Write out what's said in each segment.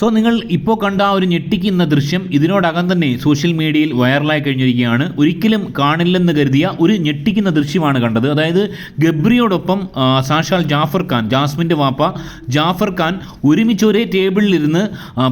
So നിങ്ങൾ ഇപ്പോൾ കണ്ട ആ ഒരു ഞെട്ടിക്കുന്ന ദൃശ്യം ഇതിനോടകം തന്നെ സോഷ്യൽ മീഡിയയിൽ വൈറലായി കഴിഞ്ഞിരിക്കുകയാണ്. ഒരിക്കലും കാണില്ലെന്ന് കരുതിയ ഒരു ഞെട്ടിക്കുന്ന ദൃശ്യമാണ് കണ്ടത്. അതായത് ഗബ്രിയോടൊപ്പം സാക്ഷാൽ ജാഫർ ഖാൻ ജാസ്മിന്റെ വാപ്പ ജാഫർ ഖാൻ ഒരുമിച്ച് ഒരേ ടേബിളിലിരുന്ന്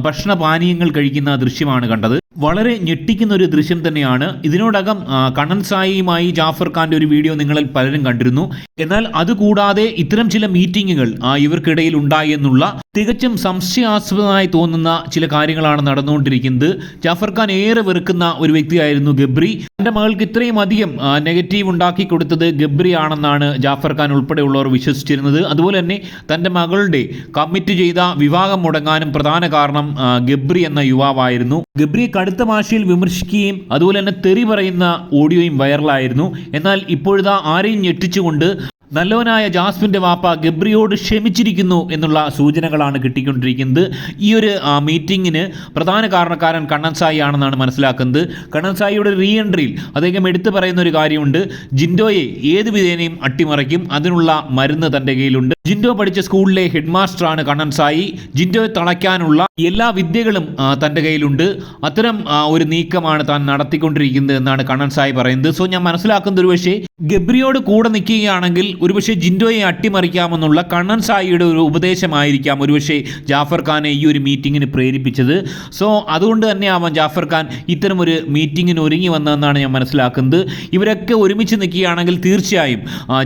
ഭക്ഷണ ഭക്ഷണപാനീയങ്ങൾ കഴിക്കുന്ന ദൃശ്യമാണ് കണ്ടത്. വളരെ ഞെട്ടിക്കുന്ന ഒരു ദൃശ്യം തന്നെയാണ്. ഇതിനോടകം കണ്ണൻ സായിയുമായി ജാഫർ ഖാന്റെ ഒരു വീഡിയോ നിങ്ങളിൽ പലരും കണ്ടിരുന്നു. എന്നാൽ അതുകൂടാതെ ഇത്തരം ചില മീറ്റിങ്ങുകൾ ഇവർക്കിടയിൽ ഉണ്ടായി എന്നുള്ള തികച്ചും സംശയാസ്പദമായി തോന്നുന്ന ചില കാര്യങ്ങളാണ് നടന്നുകൊണ്ടിരിക്കുന്നത്. ജാഫർ ഖാൻ ഏറെ വെറുക്കുന്ന ഒരു വ്യക്തിയായിരുന്നു ഗബ്രി. തന്റെ മകൾക്ക് ഇത്രയും അധികം നെഗറ്റീവ് ഉണ്ടാക്കി കൊടുത്തത് ഗബ്രി ആണെന്നാണ് ജാഫർ ഖാൻ ഉൾപ്പെടെയുള്ളവർ വിശ്വസിച്ചിരുന്നത്. അതുപോലെ തന്നെ തന്റെ മകളുടെ കമ്മിറ്റ് ചെയ്ത വിവാഹം മുടങ്ങാനും പ്രധാന കാരണം ഗബ്രി എന്ന യുവാവായിരുന്നു. ഗബ്രിയെ കടുത്ത ഭാഷയിൽ വിമർശിക്കുകയും അതുപോലെ തന്നെ തെറി പറയുന്ന ഓഡിയോയും വൈറലായിരുന്നു. എന്നാൽ ഇപ്പോഴത്തെ ആരെയും ഞെട്ടിച്ചുകൊണ്ട് നല്ലവനായ ജാസ്മിന്റെ വാപ്പ ഗബ്രിയോട് ക്ഷമിച്ചിരിക്കുന്നു എന്നുള്ള സൂചനകളാണ് കിട്ടിക്കൊണ്ടിരിക്കുന്നത്. ഈ ഒരു മീറ്റിങ്ങിന് പ്രധാന കാരണക്കാരൻ കണ്ണൻ സായി ആണെന്നാണ് മനസ്സിലാക്കുന്നത്. കണ്ണൻ സായിയുടെ റീ എൻട്രിയിൽ അദ്ദേഹം എടുത്തു പറയുന്ന ഒരു കാര്യമുണ്ട്. ജിൻഡോയെ ഏത് വിധേനയും അട്ടിമറിക്കും. അതിനുള്ള മരുന്ന് തന്റെ കയ്യിലുണ്ട്. ജിൻഡോ പഠിച്ച സ്കൂളിലെ ഹെഡ് മാസ്റ്ററാണ് കണ്ണൻ സായി. ജിൻഡോയെ തളയ്ക്കാനുള്ള എല്ലാ വിദ്യകളും തന്റെ കയ്യിലുണ്ട്. അത്തരം ഒരു നീക്കമാണ് താൻ നടത്തിക്കൊണ്ടിരിക്കുന്നത് എന്നാണ് കണ്ണൻ സായി പറയുന്നത്. സോ ഞാൻ മനസ്സിലാക്കുന്നത് ഒരുപക്ഷെ ഗബ്രിയോട് കൂടെ നിൽക്കുകയാണെങ്കിൽ ഒരുപക്ഷെ ജിൻഡോയെ അട്ടിമറിക്കാമെന്നുള്ള കണ്ണൻ സായിയുടെ ഒരു ഉപദേശമായിരിക്കാം ഒരുപക്ഷെ ജാഫർ ഖാനെ ഈ ഒരു മീറ്റിങ്ങിന് പ്രേരിപ്പിച്ചത്. സോ അതുകൊണ്ട് തന്നെ ആവാം ജാഫർ ഖാൻ ഇത്തരം ഒരു മീറ്റിങ്ങിന് ഒരുങ്ങി വന്നതെന്നാണ് ഞാൻ മനസ്സിലാക്കുന്നത്. ഇവരൊക്കെ ഒരുമിച്ച് നിൽക്കുകയാണെങ്കിൽ തീർച്ചയായും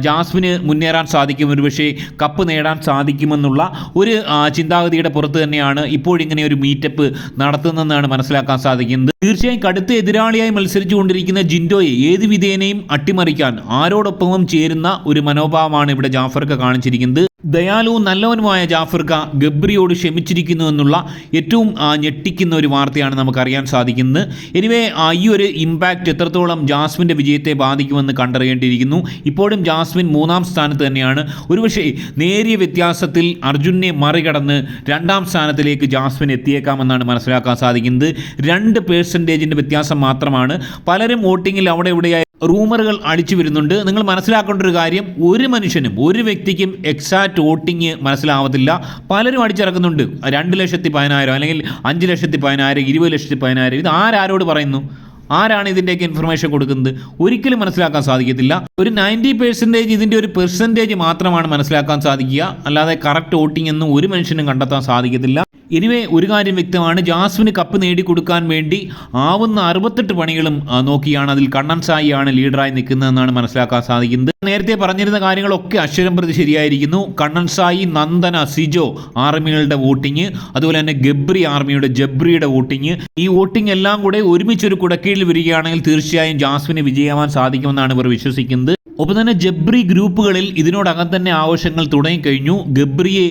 ജാസ്മിന് മുന്നേറാൻ സാധിക്കും. ഒരുപക്ഷെ കപ്പ് നേടാൻ സാധിക്കുമെന്നുള്ള ഒരു ചിന്താഗതിയുടെ പുറത്ത് തന്നെയാണ് ഇപ്പോഴിങ്ങനെ ഒരു മീറ്റപ്പ് നടത്തുന്നതെന്നാണ് മനസ്സിലാക്കാൻ സാധിക്കുന്നത്. തീർച്ചയായും കടുത്ത എതിരാളിയായി മത്സരിച്ചുകൊണ്ടിരിക്കുന്ന ജിൻഡോയെ ഏത് വിധേനയും അട്ടിമറിക്കാൻ ആരോടൊപ്പവും ചേരുന്ന ഒരു മനോഭാവമാണ് ഇവിടെ ജാഫർക്ക് കാണിച്ചിരിക്കുന്നത്. ദയാലുവും നല്ലവനുമായ ജാഫർക്ക ഗബ്രിയോട് ക്ഷമിച്ചിരിക്കുന്നു എന്നുള്ള ഏറ്റവും ഞെട്ടിക്കുന്ന ഒരു വാർത്തയാണ് നമുക്കറിയാൻ സാധിക്കുന്നത്. എനിവേ ഈ ഒരു ഇമ്പാക്റ്റ് എത്രത്തോളം ജാസ്മിന്റെ വിജയത്തെ ബാധിക്കുമെന്ന് കണ്ടറിയേണ്ടിയിരിക്കുന്നു. ഇപ്പോഴും ജാസ്മിൻ മൂന്നാം സ്ഥാനത്ത് തന്നെയാണ്. ഒരുപക്ഷേ നേരിയ വ്യത്യാസത്തിൽ അർജുനെ മറികടന്ന് രണ്ടാം സ്ഥാനത്തിലേക്ക് ജാസ്മിൻ എത്തിയേക്കാമെന്നാണ് മനസ്സിലാക്കാൻ സാധിക്കുന്നത്. രണ്ട് പേഴ്സന്റേജിന്റെ വ്യത്യാസം മാത്രമാണ്. പലരും വോട്ടിങ്ങിൽ അവിടെ ഇവിടെയായി റൂമറുകൾ അടിച്ചു വരുന്നുണ്ട്. നിങ്ങൾ മനസ്സിലാക്കേണ്ട ഒരു കാര്യം ഒരു മനുഷ്യനും ഒരു വ്യക്തിക്കും എക്സാക്ട് വോട്ടിങ് മനസ്സിലാവത്തില്ല. പലരും അടിച്ചിറക്കുന്നുണ്ട്. രണ്ട് ലക്ഷത്തി പതിനായിരം അല്ലെങ്കിൽ അഞ്ച് ലക്ഷത്തി പതിനായിരം ഇരുപത് ലക്ഷത്തി പതിനായിരം. ഇത് ആരാരോട് പറയുന്നു? ആരാണ് ഇതിന്റെയൊക്കെ ഇൻഫർമേഷൻ കൊടുക്കുന്നത്? ഒരിക്കലും മനസ്സിലാക്കാൻ സാധിക്കത്തില്ല. ഒരു നയന്റി പെർസെന്റേജ് ഇതിന്റെ ഒരു പെർസെന്റേജ് മാത്രമാണ് മനസ്സിലാക്കാൻ സാധിക്കുക. അല്ലാതെ കറക്റ്റ് വോട്ടിംഗ് എന്ന് ഒരു മനുഷ്യനും കണ്ടെത്താൻ സാധിക്കത്തില്ല. എനിവേ ഒരു കാര്യം വ്യക്തമാണ്. ജാസ്മിന് കപ്പ് നേടിക്കൊടുക്കാൻ വേണ്ടി ആവുന്ന അറുപത്തെട്ട് പണികളും നോക്കിയാണ്. അതിൽ കണ്ണൻ സായിയാണ് ലീഡറായി നിൽക്കുന്നതെന്നാണ് മനസ്സിലാക്കാൻ സാധിക്കുന്നത്. നേരത്തെ പറഞ്ഞിരുന്ന കാര്യങ്ങളൊക്കെ അക്ഷരം പ്രതി ശരിയായിരിക്കുന്നു. കണ്ണൻ സായി നന്ദന സിജോ ആർമികളുടെ വോട്ടിംഗ് അതുപോലെ തന്നെ ഗബ്രി ആർമിയുടെ ജബ്രിയുടെ വോട്ടിംഗ് ഈ വോട്ടിംഗ് എല്ലാം കൂടെ ഒരുമിച്ചൊരു കുടക്കീഴിൽ വരികയാണെങ്കിൽ തീർച്ചയായും ജാസ്മിന് വിജയമാൻ സാധിക്കുമെന്നാണ് ഇവർ വിശ്വസിക്കുന്നത്. ഒപ്പം തന്നെ ജബ്രി ഗ്രൂപ്പുകളിൽ ഇതിനോടകം തന്നെ ആവശ്യങ്ങൾ തുടങ്ങിക്കഴിഞ്ഞു. ഗബ്രിയെ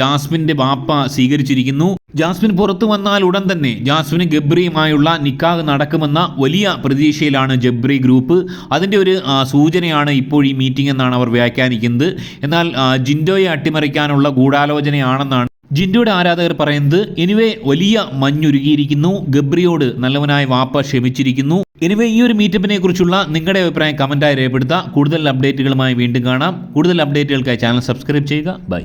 ജാസ്മിന്റെ ബാപ്പ സ്വീകരിച്ചിരിക്കുന്നു. ജാസ്മിൻ പുറത്തു വന്നാൽ ഉടൻ തന്നെ ജാസ്മിന് ഗബ്രിയുമായുള്ള നിക്കാഹ് നടക്കുമെന്ന വലിയ പ്രതീക്ഷയിലാണ് ജബ്രി ഗ്രൂപ്പ്. അതിന്റെ ഒരു സൂചനയാണ് ഇപ്പോൾ ഈ മീറ്റിംഗ് എന്നാണ് അവർ വ്യാഖ്യാനിക്കുന്നത്. എന്നാൽ ജിൻഡോയെ അട്ടിമറിക്കാനുള്ള ഗൂഢാലോചനയാണെന്നാണ് ജിൻഡോയുടെ ആരാധകർ പറയുന്നത്. എനിവേ വലിയ മഞ്ഞുരുകിയിരിക്കുന്നു. ഗബ്രിയോട് നല്ലവനായ വാപ്പ ക്ഷമിച്ചിരിക്കുന്നു. എനിവേ ഈ ഒരു മീറ്റപ്പിനെ കുറിച്ചുള്ള നിങ്ങളുടെ അഭിപ്രായം കമന്റായി രേഖപ്പെടുത്തുക. കൂടുതൽ അപ്ഡേറ്റുകളുമായി വീണ്ടും കാണാം. കൂടുതൽ അപ്ഡേറ്റുകൾക്കായി ചാനൽ സബ്സ്ക്രൈബ് ചെയ്യുക. ബൈ